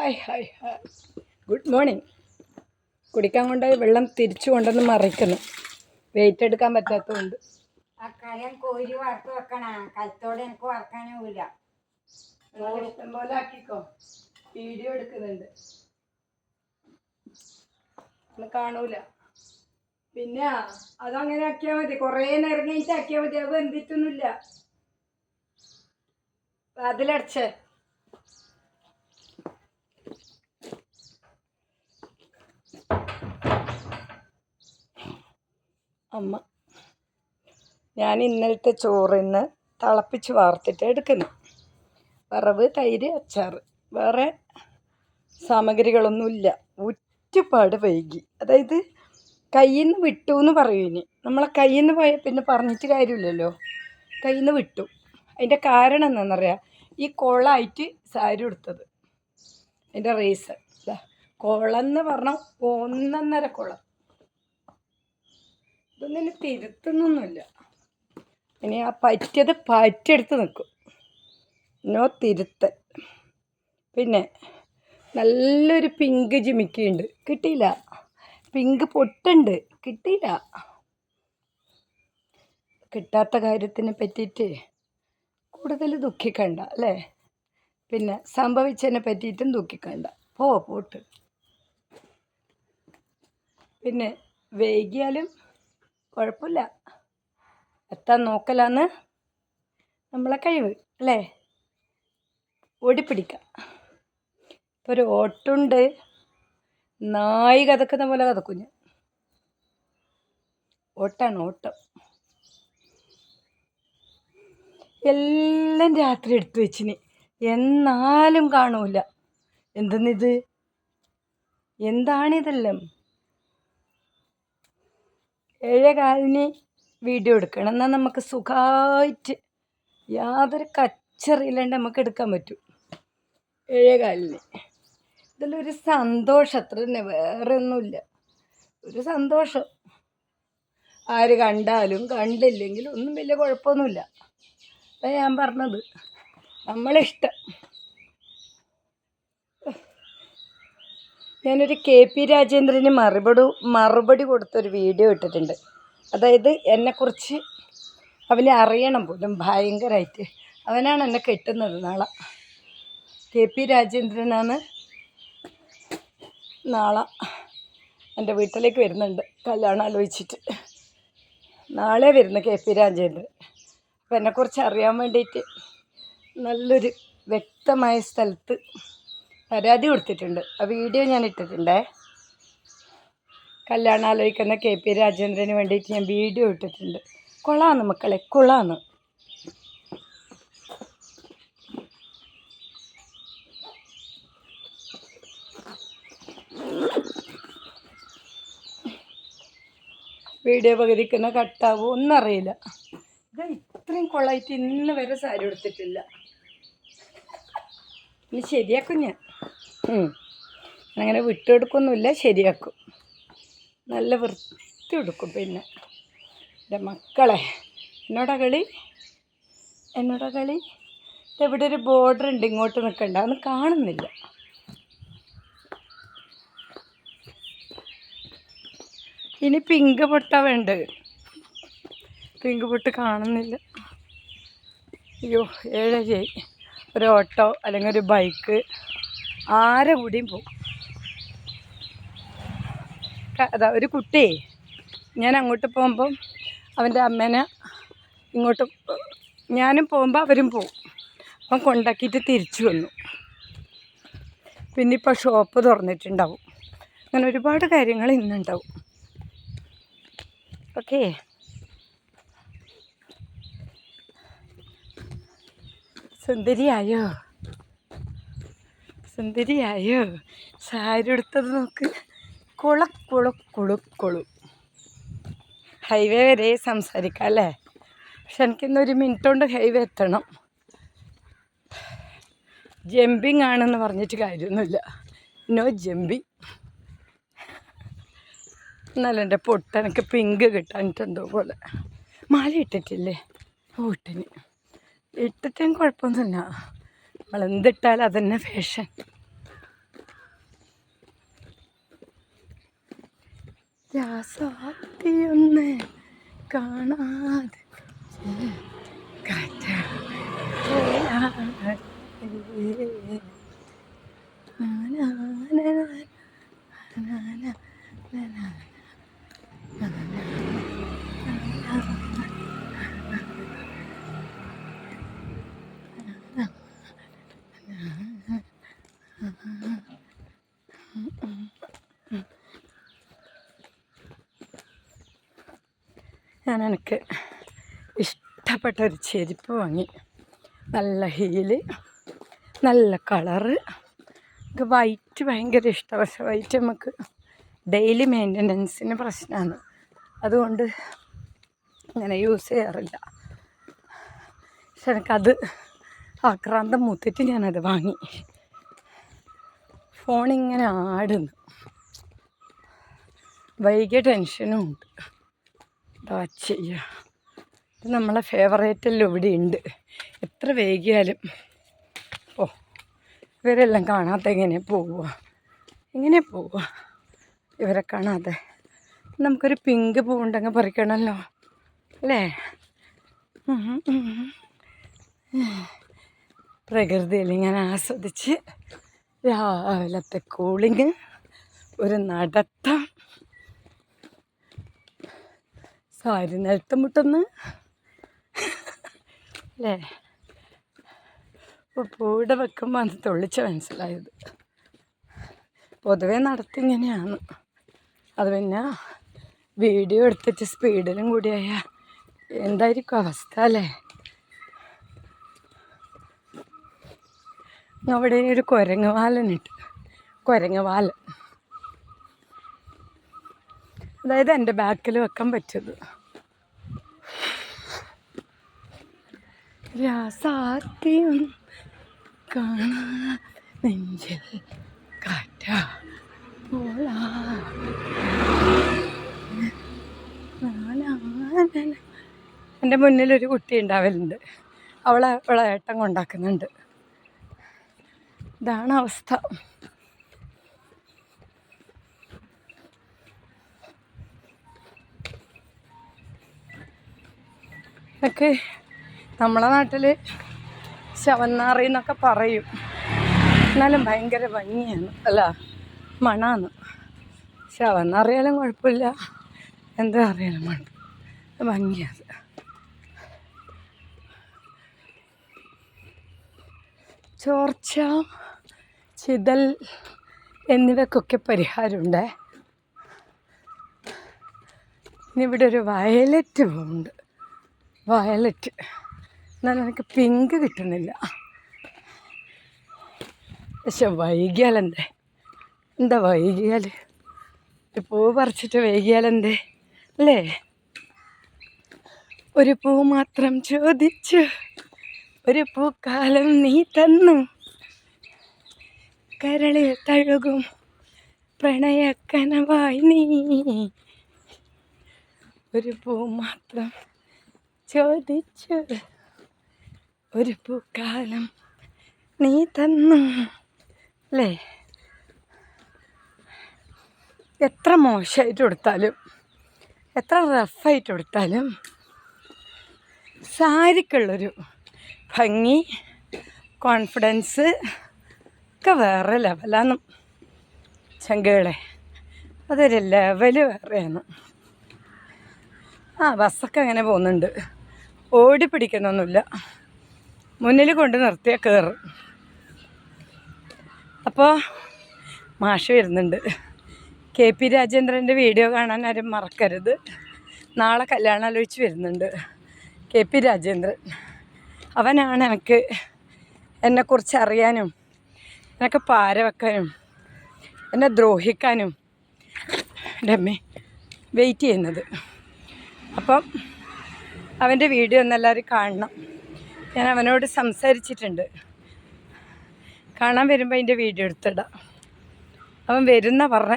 Hi hi hi. Good morning. കുടിക്കാൻ കൊണ്ട് വെള്ളം തിരിച്ചു കൊണ്ടുവന്ന് മറിക്കുന്നു. വെയിറ്റ് എടുക്കാൻ പറ്റാത്തതുകൊണ്ട്. ആ കരം വറുത്ത് വെക്കണ. കലത്തോടെ എനിക്ക് വറക്കാനാവില്ല ഇഷ്ടം പോലെ ആക്കിക്കോ. വീഡിയോ എടുക്കുന്നുണ്ട്. കാണൂല. പിന്നെ അതങ്ങനെ ആക്കിയാൽ മതി. കുറേ നേരം കഴിഞ്ഞിട്ട് ആക്കിയാൽ മതി. അത് എന്തിട്ടൊന്നുമില്ല അതിലടച്ചേ അമ്മ. ഞാൻ ഇന്നലത്തെ ചോറ് ഇന്ന് തിളപ്പിച്ച് വാർത്തിട്ട് എടുക്കുന്നു. വറവ് തൈര് അച്ചാർ വേറെ സാമഗ്രികളൊന്നുമില്ല. ഒറ്റപ്പാട് വൈകി. അതായത് കയ്യിൽ നിന്ന് വിട്ടു എന്ന് പറയും ഇനി. നമ്മളെ കയ്യിൽ നിന്ന് പോയാൽ പിന്നെ പറഞ്ഞിട്ട് കാര്യമില്ലല്ലോ. കയ്യിൽ നിന്ന് വിട്ടു. അതിന്റെ കാരണം എന്താണെന്നറിയാം? ഈ കോളായിട്ട് സാരി എടുത്തത് അതിന്റെ റീസൺ എന്ന് പറഞ്ഞാൽ ഒന്നൊന്നര കുളം. ഇതൊന്നും ഇനി തിരുത്തുന്നൊന്നുമില്ല. ഇനി ആ പറ്റിയത് പറ്റിയെടുത്ത് നിൽക്കും. നോ തിരുത്തൽ. പിന്നെ നല്ലൊരു പിങ്ക് ജിമിക്കുണ്ട് കിട്ടിയില്ല. പിങ്ക് പൊട്ടുണ്ട്. കിട്ടിയില്ല. കിട്ടാത്ത കാര്യത്തിനെ പറ്റിയിട്ട് കൂടുതൽ ദുഃഖിക്കണ്ട അല്ലേ? പിന്നെ സംഭവിച്ചതിനെ പറ്റിയിട്ടും ദുഃഖിക്കണ്ട. പോ പോട്ട്. പിന്നെ വൈകിയാലും കുഴപ്പമില്ല. എത്താൻ നോക്കലാന്ന് നമ്മളെ കഴിവ് അല്ലേ? ഓടിപ്പിടിക്കാം. ഇപ്പോൾ ഒരു ഓട്ടുണ്ട്. നായി കഥക്കുന്ന പോലെ കഥക്കും ഞാൻ ഓട്ടാണ് ഓട്ടം. എല്ലാം രാത്രി എടുത്തു വെച്ചിന്. എന്നാലും കാണൂല. എന്തെന്നിത്? എന്താണിതെല്ലാം? ഏഴേകാലിന് വീഡിയോ എടുക്കണം. എന്നാൽ നമുക്ക് സുഖമായിട്ട് യാതൊരു കച്ചറിയില്ലാണ്ട് നമുക്ക് എടുക്കാൻ പറ്റും. ഏഴേകാലിന്. ഇതിലൊരു സന്തോഷം. അത്ര തന്നെ വേറെ ഒന്നുമില്ല. ഒരു സന്തോഷം. ആര് കണ്ടാലും കണ്ടില്ലെങ്കിലും ഒന്നും വലിയ കുഴപ്പമൊന്നുമില്ല. അതാ ഞാൻ പറഞ്ഞത്. നമ്മളിഷ്ടം. ഞാനൊരു കെ പി രാജേന്ദ്രന് മറുപടി മറുപടി കൊടുത്തൊരു വീഡിയോ ഇട്ടിട്ടുണ്ട്. അതായത് എന്നെക്കുറിച്ച് അവനെ അറിയണം പോലും ഭയങ്കരമായിട്ട് അവനാണ് എന്നെ കെട്ടുന്നത് നാളെ. കെ പി രാജേന്ദ്രനാണ് നാളെ എന്റെ വീട്ടിലേക്ക് വരുന്നുണ്ട്. കല്യാണം ആലോചിച്ചിട്ട്. നാളെ വരുന്ന കെ പി രാജേന്ദ്രൻ. അപ്പം എന്നെക്കുറിച്ച് അറിയാൻ വേണ്ടിയിട്ട് നല്ലൊരു വ്യക്തമായ സ്ഥലത്ത് പരാതി കൊടുത്തിട്ടുണ്ട്. ആ വീഡിയോ ഞാൻ ഇട്ടിട്ടുണ്ടേ. കല്യാണം ആലോചിക്കുന്ന കെ പി രാജേന്ദ്രന് വേണ്ടിയിട്ട് ഞാൻ വീഡിയോ ഇട്ടിട്ടുണ്ട്. കൊള്ളാന്ന് മക്കളെ കൊള്ളാന്ന്. വീഡിയോ പകുതിക്കുന്ന കട്ടാവോ ഒന്നും അറിയില്ല ഇത് ഇത്രയും കൊള്ളായിട്ട് ഇന്ന് വരെ സാരി എടുത്തിട്ടില്ല ഇനി ശരിയാക്കും ഞാൻ. അങ്ങനെ വിട്ടെടുക്കൊന്നുമില്ല ശരിയാക്കും. നല്ല വൃത്തി എടുക്കും പിന്നെ. എന്റെ മക്കളെ എന്നോടാ കളി? എന്നോടാ കളി? ഇവിടെ ഒരു ബോർഡർ ഉണ്ട് ഇങ്ങോട്ട് നിൽക്കണ്ട. അന്ന് കാണുന്നില്ല. ഇനി പിങ്ക് പൊട്ടാ വേണ്ടത്. പിങ്ക് പൊട്ട് കാണുന്നില്ല. അയ്യോ ഏഴരയായി. ഒരു ഓട്ടോ അല്ലെങ്കിൽ ഒരു ബൈക്ക് ആരെ കൂടിയും പോകും അതാ ഒരു കുട്ടി ഞാൻ അങ്ങോട്ട് പോകുമ്പം അവന്റെ അമ്മേനെ ഇങ്ങോട്ട് ഞാനും പോകുമ്പോൾ അവരും പോകും അപ്പം കൊണ്ടാക്കിയിട്ട് തിരിച്ചു വന്നു. പിന്നെ ഇപ്പോൾ ഷോപ്പ് തുറന്നിട്ടുണ്ടാവും. അങ്ങനെ ഒരുപാട് കാര്യങ്ങൾ ഇന്നുണ്ടാവും. ഓക്കേ? സുന്ദരിയായോ? സുന്ദരിയായോ? സാരി എടുത്തത് നോക്ക്. കുള കുള കുളു കുളു. ഹൈവേ വരെ സംസാരിക്കാം അല്ലേ? പക്ഷെ എനിക്കിന്നൊരു മിനിറ്റ് കൊണ്ട് ഹൈവേ എത്തണം. ജമ്പിങ് ആണെന്ന് പറഞ്ഞിട്ട് കാര്യമൊന്നുമില്ല. നോ ജമ്പിങ് എന്നാലും എന്റെ പൊട്ട് എനിക്ക് പിങ്ക് കിട്ടാനിട്ടുണ്ടോ പോലെ. മാല ഇട്ടിട്ടില്ലേ? ഓ ഇട്ടിട്ടും കുഴപ്പമൊന്നുമില്ല. നമ്മൾ അതന്നെ ഫാഷൻ രാസാത്തിയൊന്ന് കാണാതെ. കാറ്റ. ഞാൻ എനിക്ക് ഇഷ്ടപ്പെട്ട ഒരു ചെരുപ്പ് വാങ്ങി. നല്ല ഹീൽ നല്ല കളറ്. എനിക്ക് വൈറ്റ് ഭയങ്കര ഇഷ്ടമാണ് പക്ഷെ വൈറ്റ് നമുക്ക് ഡെയിലി മെയിന്റനൻസിന് പ്രശ്നമാണ് അതുകൊണ്ട് അങ്ങനെ യൂസ് ചെയ്യാറില്ല. പക്ഷെ എനിക്കത് ആക്രാന്തം മൂത്തിട്ട് ഞാനത് വാങ്ങി. ഫോണിങ്ങനെ ആടുന്നു. വൈകിയ ടെൻഷനും ഉണ്ട്. എന്താ ചെയ്യുക ഇത് നമ്മളെ ഫേവറേറ്റെല്ലാം ഇവിടെ ഉണ്ട് എത്ര വൈകിയാലും. ഓ ഇവരെല്ലാം കാണാത്ത എങ്ങനെ പോവുക എങ്ങനെ പോവുക ഇവരെ കാണാതെ. നമുക്കൊരു പിങ്ക് പൂവുണ്ടെങ്കിൽ പറിക്കണമല്ലോ അല്ലേ. പ്രകൃതിയിൽ ഇങ്ങനെ ആസ്വദിച്ച് രാവിലത്തെ കൂളിങ് ഒരു നടത്തം. സാരി നിലത്ത് മുട്ടുന്ന്. അല്ലേ ഇപ്പോൾ പൂടെ വെക്കുമ്പോൾ അത് തൊള്ളിച്ച് മനസ്സിലായത്. പൊതുവെ നടത്തിങ്ങനെയാണ്. അത് പിന്നെ വീഡിയോ എടുത്തിട്ട് സ്പീഡിലും കൂടിയായ എന്തായിരിക്കും അവസ്ഥ അല്ലേ? അവിടെ ഒരു കുരങ്ങ് വാലനിട്ട് കുരങ്ങ് വാലൻ. അതായത് എന്റെ ബാക്കിൽ വെക്കാൻ പറ്റിയത്. രാസാത്യം കാണാ നെഞ്ചിൽ കാറ്റ എന്റെ മുന്നിലൊരു കുട്ടി ഉണ്ടാവലുണ്ട്. അവളെ അവളെ ഏട്ടൻ കൊണ്ടാക്കുന്നുണ്ട്. ഇതാണ് അവസ്ഥ. ഒക്കെ നമ്മളെ നാട്ടിൽ ശവന്നാറി എന്നൊക്കെ പറയും. എന്നാലും ഭയങ്കര ഭംഗിയാണ്. അല്ല മണാന്ന് ശവന്നറിയാലും കുഴപ്പമില്ല. എന്താ അറിയാലും മണ ഭംഗിയാണ്. ചോർച്ച ചിതൽ എന്നിവക്കൊക്കെ പരിഹാരമുണ്ട്. ഇനി ഇവിടെ ഒരു വയലറ്റ് പോകുന്നുണ്ട് വയലറ്റ്. എന്നാൽ എനിക്ക് പിങ്ക് കിട്ടുന്നില്ല. പക്ഷെ വൈകിയാലെന്തേ? എന്താ വൈകിയാൽ ഒരു പൂ പറിച്ചിട്ട് വൈകിയാലെന്തേ? അല്ലേ? ഒരു പൂ മാത്രം ചോദിച്ചു. ഒരു പൂക്കാലം നീ തന്നു. കരളിൽ തഴുകും പ്രണയക്കനവായി നീ. ഒരു പൂ മാത്രം ചോദിച്ചു. ഒരു പൂക്കാലം നീ തന്നു. അല്ലേ എത്ര മോശമായിട്ട് കൊടുത്താലും എത്ര റഫായിട്ട് കൊടുത്താലും സാരിക്കുള്ളൊരു ഭംഗി കോൺഫിഡൻസ് ഒക്കെ വേറെ ലെവലാണ് ചങ്കുകളെ. അതൊരു ലെവൽ വേറെയാണ്. ആ ബസ്സൊക്കെ അങ്ങനെ പോകുന്നുണ്ട്. ഓടി പിടിക്കണമെന്നില്ല മുന്നിൽ കൊണ്ട് നിർത്തിയ കയറും അപ്പോൾ മാഷ് വരുന്നുണ്ട്. കെ പി രാജേന്ദ്രന്റെ വീഡിയോ കാണാൻ ആരും മറക്കരുത്. നാളെ കല്യാണം ആലോചിച്ച് വരുന്നുണ്ട് കെ പി രാജേന്ദ്രൻ. അവനാണ് എനിക്ക് എന്നെക്കുറിച്ച് അറിയാനും എന്നൊക്കെ പാര വെക്കാനും എന്നെ ദ്രോഹിക്കാനും അമ്മേ വെയിറ്റ് ചെയ്യുന്നത്. അപ്പം അവന്റെ വീഡിയോ ഒന്ന് എല്ലാവരും കാണണം. ഞാൻ അവനോട് സംസാരിച്ചിട്ടുണ്ട്. കാണാൻ വരുമ്പോൾ അതിന്റെ വീഡിയോ എടുത്തിടാം. അവൻ വരുന്ന പറഞ്ഞ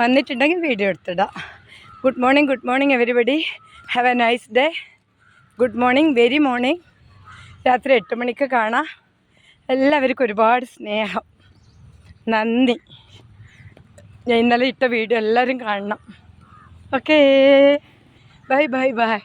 വന്നിട്ടുണ്ടെങ്കിൽ video എടുത്തിടാം. Good morning good morning everybody have a nice day good morning very morning രാത്രി എട്ട് മണിക്ക് കാണാം. എല്ലാവർക്കും ഒരുപാട് സ്നേഹം. നന്ദി. ഞാൻ ഇന്നലെ ഇട്ട വീഡിയോ എല്ലാവരും കാണണം. Okay bye bye bye